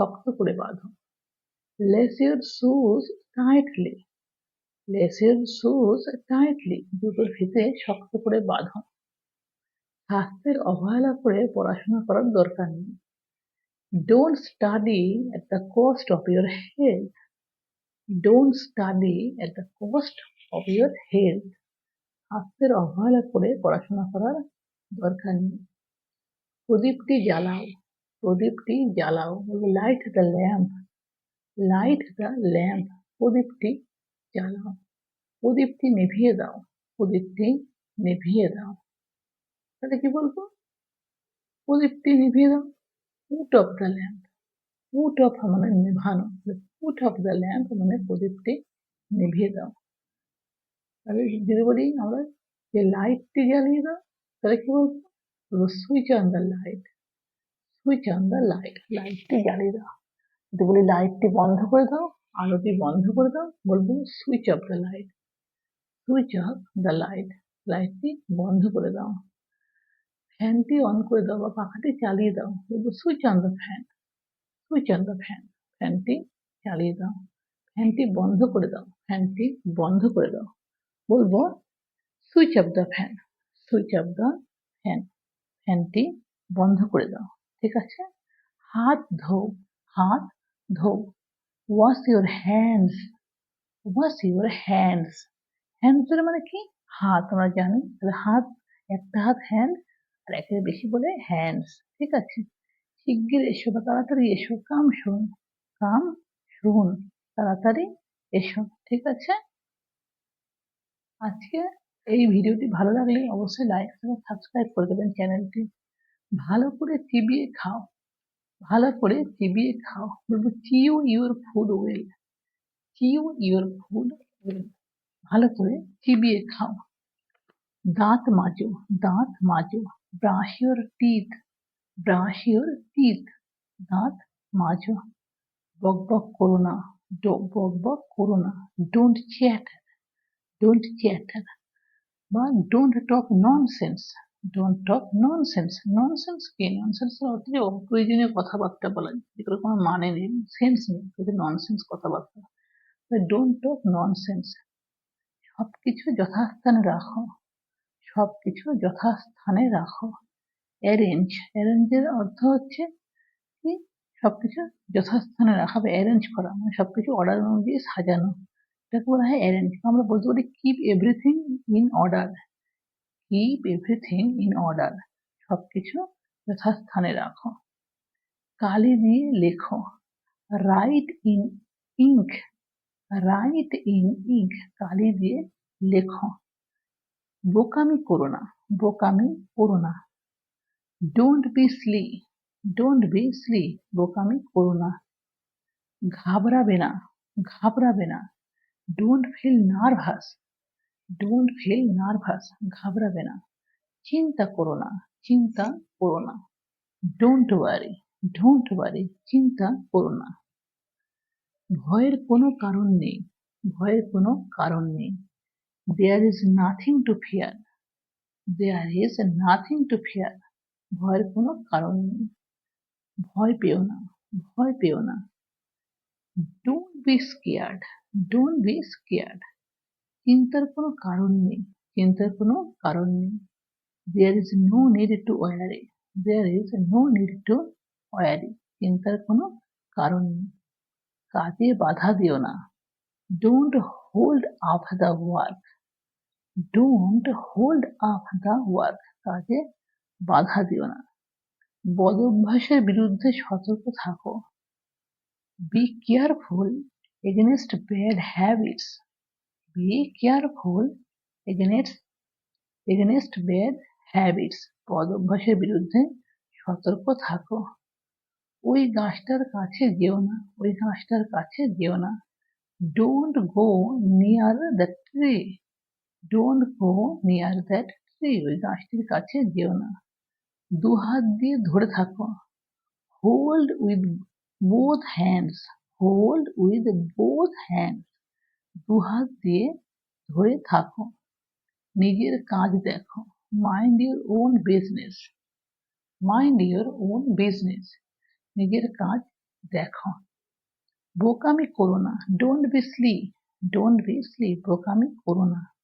শক্ত করে বাঁধো। Lace your shoes tightly lace your shoes tightly জুতোর ফিতে শক্ত করে বাঁধো। স্বাস্থ্যের অবহেলা করে পড়াশোনা করার দরকার নেই। Don't study at the cost of your health don't study at the cost of your health স্বাস্থ্যের অবহেলা করে পড়াশোনা করার দরকার নেই। প্রদীপটি জ্বালাও। প্রদীপটি জ্বালাও light the lamp light the lamp প্রদীপটি জ্বালাও, প্রদীপটি নিভিয়ে দাও, প্রদীপটি নিভিয়ে দাও। তাহলে কি বলব? প্রদীপটি নিভিয়ে দাও put off the lamp put off মানে নেভানো পুট অফ দ্য ল্যাম্প মানে প্রদীপটি নিভিয়ে দাও। তাহলে যদি বলি আমরা যে লাইটটি জ্বালিয়ে দাও, তাহলে কি বলব? Switch on the light switch on the light লাইটটি জ্বালিয়ে দাও। যদি বলি লাইটটি বন্ধ করে দাও আলোটি বন্ধ করে দাও, বলব switch off the light switch off the light লাইটটি বন্ধ করে দাও। ফ্যানটি অন করে দাও বা পাখাটি চালিয়ে দাও, বলব switch on the fan switch on the fan ফ্যানটি চালিয়ে দাও ফ্যানটি বন্ধ করে দাও ফ্যানটি বন্ধ করে দাও, বলব switch off the fan switch off the fan ফ্যানটি বন্ধ করে দাও। ঠিক আছে? হাত ধো হাত ধো wash your hands wash your hands hands মানে কি? হাত, আমরা জানি। তাহলে হাত, একটা হাত হ্যান্ড আর একের বেশি বলে হ্যান্ডস ঠিক আছে? শিগগির এসো বা তাড়াতাড়ি এসো। কাম শুন কাম শুন তাড়াতাড়ি এসো, ঠিক আছে? আজকে এই ভিডিওটি ভালো লাগলে অবশ্যই লাইক এবং সাবস্ক্রাইব করে দেবেন চ্যানেলটি। ভালো করে চিবিয়ে খাও। ভালো করে চিবিয়ে খাও। বলব chew your food well chew your food well ভালো করে চিবিয়ে খাও। দাঁত মাজো দাঁত মাজো। Brush your teeth brush your teeth দাঁত মাজো। বক বক করো না। বক বক করো না। ডোন্ট চ্যাটার ডোন্ট চ্যাটার বা don't talk nonsense don't talk nonsense nonsense কি? ননসেন্সের অর্থ যে অপ্রয়োজনীয় কথাবার্তা বলা যেগুলো কোনো মানে নেই সেন্স নেই ননসেন্স কথাবার্তা। ডোন্ট টক ননসেন্স সব কিছু যথাস্থানে রাখো। সব কিছু যথাস্থানে রাখো। অ্যারেঞ্জ অ্যারেঞ্জের অর্থ হচ্ছে কি? সবকিছু যথাস্থানে রাখা বা অ্যারেঞ্জ করা। মানে সব কিছু অর্ডার অনুযায়ী সাজানো। এটাকে বলা হয় অ্যারেঞ্জ আমরা বলতে পারি keep everything in order keep everything in order সবকিছু যথাস্থানে রাখো। কালি দিয়ে লেখো write in ink write in ink কালি দিয়ে লেখো। বোকামি করো না, বোকামি করো না। Don't be silly don't be silly বোকামি করো না। ঘাবড়াবে না ঘাবড়াবে না। Don't feel nervous don't feel nervous ঘাবড়াবে না। চিন্তা করো না। চিন্তা করো না। ডোন্ট ওয়ারি ডোন্ট ওয়ারি চিন্তা করো না। ভয়ের কোনো কারণ নেই। ভয়ের কোনো কারণ নেই। There is nothing to fear there is nothing to fear ভয়ের কোনো কারণ নেই। ভয় পেও না। ভয় পেও না। Don't be scared don't be scared চিন্তার কোনো কারণ নেই, চিন্তার কোনো কারণ নেই। There is no need to worry there is no need to worry চিন্তার কোনো কারণ নেই। কাজে বাধা দিও না। Don't hold up the work don't hold up the work কাজে বাধা দিও না। বদ অভ্যাসের বিরুদ্ধে সতর্ক থাকো। Be careful against bad habits be careful against against bad habits বদ অভ্যাসের বিরুদ্ধে সতর্ক থাকো। ওই গাছটার কাছে যেও না, ওই গাছটার কাছে যেও না। Don't go near the tree don't go near that tree ওই গাছটির কাছে যেও না। দু হাত দিয়ে ধরে থাকো। Hold with both hands hold with both hands দু হাত দিয়ে ধরে থাকো। নিজের কাজ দেখো। Mind your own business mind your own business নিজের কাজ দেখো। বোকামি করো না। Don't be silly don't be silly বোকামি করো না।